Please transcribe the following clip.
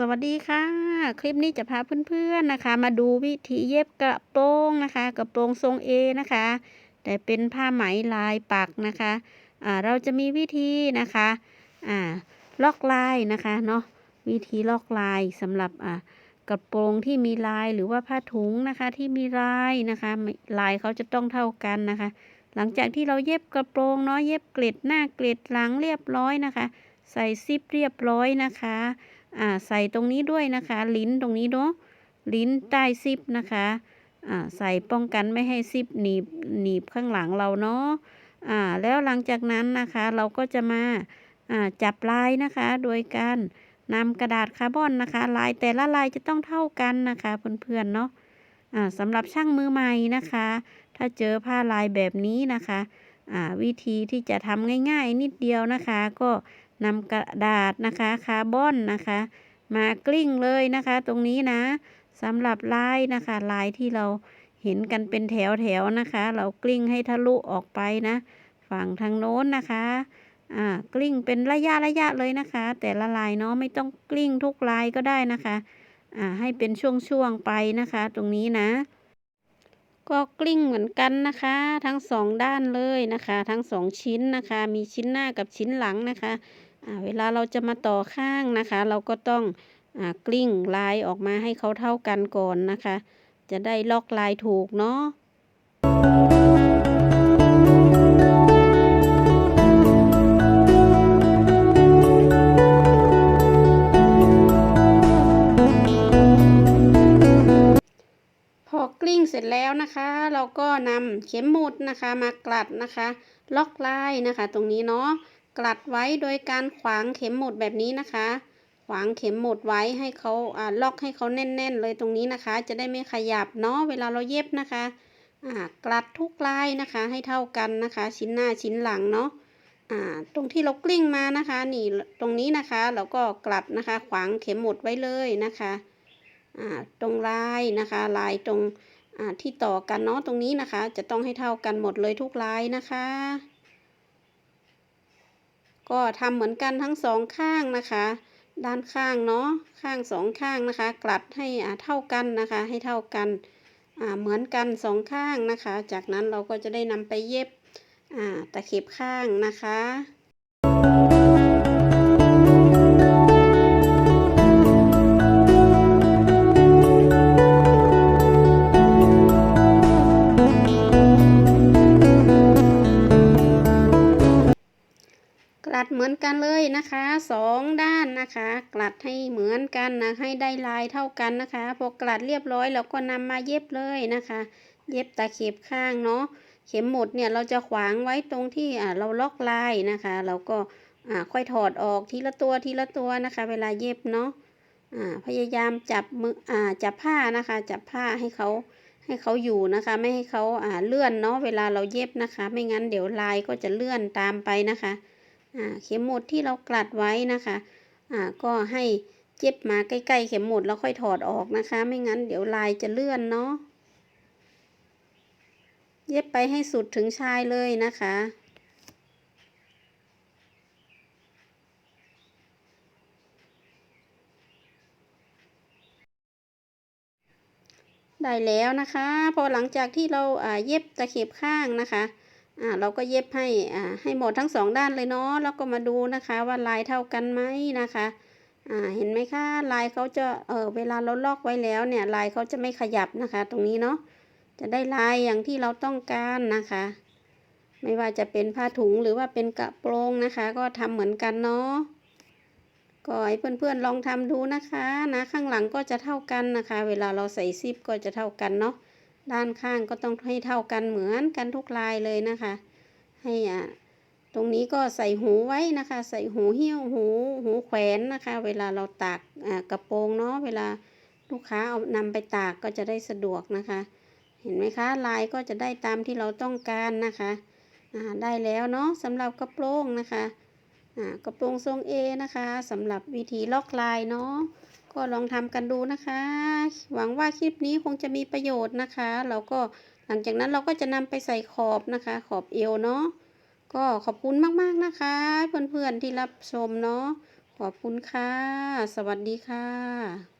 สวัสดีค่ะ คลิปนี้จะพาเพื่อนๆนะคะ มาดูวิธีเย็บกระโปรงนะคะ กระโปรงทรงเอนะคะ แต่เป็นผ้าไหมลายปักนะคะอ่าเราจะมีวิธีนะคะอ่าลอกลายนะคะเนาะวิธีลอกลายสำหรับอ่ากระโปรงที่มีลายหรือว่าผ้าถุงนะคะที่มีลายนะคะลายเขาจะต้องเท่ากันนะคะ หลังจากที่เราเย็บกระโปรงเนาะเย็บเกล็ดหน้าเกล็ดหลังเรียบร้อยนะคะ ใส่ซิปเรียบร้อยนะคะ อ่าใส่ตรงนี้ด้วยนะคะ ลิ้นตรงนี้เนาะลิ้นใต้ซิปนะคะอ่าใส่ป้องกันไม่ให้ซิปหนีบหนีบข้างหลังเราเนาะอ่าแล้วหลังจากนั้นนะคะเราก็จะมาอ่าจับลายนะคะ โดยการนำกระดาษคาร์บอนนะคะ ลายแต่ละลายจะต้องเท่ากันนะคะเพื่อนๆเนาะอ่าสำหรับช่างมือใหม่นะคะ ถ้าเจอผ้าลายแบบนี้นะคะ วิธีที่จะทำง่ายๆนิดเดียวนะคะ ก็นำกระดาษนะคะคาร์บอนนะคะ มากลิ้งเลยนะคะ ตรงนี้นะสำหรับลายนะคะลายที่เราเห็นกันเป็นแถวแถวนะคะ เรากลิ้งให้ทะลุออกไปนะ ฝั่งทางโน้นนะคะอ่ากลิ้งเป็นระยะระยะเลยนะคะ แต่ละลายเนาะไม่ต้องกลิ้งทุกลายก็ได้นะคะอ่าให้เป็นช่วงๆไปนะคะ ตรงนี้นะ ก็กลิ้งเหมือนกันนะคะ ทั้งสองด้านเลยนะคะ ทั้งสองชิ้นนะคะ มีชิ้นหน้ากับชิ้นหลังนะคะเวลาเราจะมาต่อข้างนะคะ เราก็ต้องอกลิ้งลายออกมาให้เขาเท่ากันก่อนนะคะ จะได้ล็อกลายถูกเนาะ แล้วนะคะ เราก็นำเข็มหมุดนะคะมากลัดนะคะ ล็อกลายนะคะ ตรงนี้เนาะกลัดไว้โดยการขวางเข็มหมุดแบบนี้นะคะ ขวางเข็มหมุดไว้ให้เขาอ่าล็อกให้เขาแน่น ๆ เลยตรงนี้นะคะ จะได้ไม่ขยับเนาะเวลาเราเย็บนะคะอ่ากลัดทุกลายนะคะ ให้เท่ากันนะคะ ชิ้นหน้าชิ้นหลังเนาะอ่าตรงที่เรากลิ้งมานะคะนี่ตรงนี้นะคะเราก็กลัดนะคะ ขวางเข็มหมุดไว้เลยนะคะอ่าตรงลายนะคะ ลายตรง ที่ต่อกันเนาะตรงนี้นะคะ จะต้องให้เท่ากันหมดเลยทุกลายนะคะ ก็ทำเหมือนกันทั้งสองข้างนะคะ ด้านข้างเนาะข้างสองข้างนะคะ กลัดให้เท่ากันนะคะ ให้เท่ากันเหมือนกันสองข้างนะคะ จากนั้นเราก็จะได้นำไปเย็บตะเข็บข้างนะคะ ดเหมือนกันเลยนะคะสองด้านนะคะ กลัดให้เหมือนกันนะให้ได้ลายเท่ากันนะคะ พอกลัดเรียบร้อยเราก็นำมาเย็บเลยนะคะ เย็บตะเข็บข้างเนาะเข็มหมุดเนี่ยเราจะขวางไว้ตรงที่เราล็อกลายนะคะ เราก็ค่อยถอดออกทีละตัวทีละตัวนะคะ เวลาเย็บเนาะพยายามจับมืออจับผ้านะคะ จับผ้าให้เขาให้เขาอยู่นะคะ ไม่ให้เขาเลื่อนเนาะเวลาเราเย็บนะคะ ไม่งั้นเดี๋ยวลายก็จะเลื่อนตามไปนะคะ เข็มหมุดที่เรากลัดไว้นะคะอ่าก็ให้เจ็บมาใกล้ๆ เข็มหมุดแล้วค่อยถอดออกนะคะ ไม่งั้นเดี๋ยวลายจะเลื่อนเนาะเย็บไปให้สุดถึงชายเลยนะคะ ได้แล้วนะคะ พอหลังจากที่เราเย็บตะเข็บข้างนะคะ อ่าเราก็เย็บให้อ่าให้หมดทั้งสองด้านเลยเนาะแล้วก็มาดูนะคะว่าลายเท่ากันไหมนะคะอ่าเห็นไหมคะลายเขาจะเออเวลาเราลอกไว้แล้วเนี่ยลายเขาจะไม่ขยับนะคะ ตรงนี้เนาะจะได้ลายอย่างที่เราต้องการนะคะ ไม่ว่าจะเป็นผ้าถุงหรือว่าเป็นกระโปรงนะคะ ก็ทำเหมือนกันเนาะก็ให้เพื่อนๆลองทำดูนะคะนะข้างหลังก็จะเท่ากันนะคะ เวลาเราใส่ซิปก็จะเท่ากันเนาะ ด้านข้างก็ต้องให้เท่ากันเหมือนกันทุกลายเลยนะคะ ให้อ่าตรงนี้ก็ใส่หูไว้นะคะ ใส่หูหิ้วหูหูแขวนนะคะ เวลาเราตากอ่ากระโปรงเนาะเวลาลูกค้าเอานำไปตากก็จะได้สะดวกนะคะ เห็นไหมคะลายก็จะได้ตามที่เราต้องการนะคะอ่าได้แล้วเนาะสำหรับกระโปรงนะคะอ่ากระโปรงทรงเอนะคะสำหรับวิธีล็อกลายเนาะ ก็ลองทำกันดูนะคะ หวังว่าคลิปนี้คงจะมีประโยชน์นะคะ เราก็หลังจากนั้นเราก็จะนำไปใส่ขอบนะคะ ขอบเอวเนาะก็ขอบคุณมากๆนะคะ เพื่อนๆที่รับชมเนาะขขอบคุณค่ะ สวัสดีค่ะ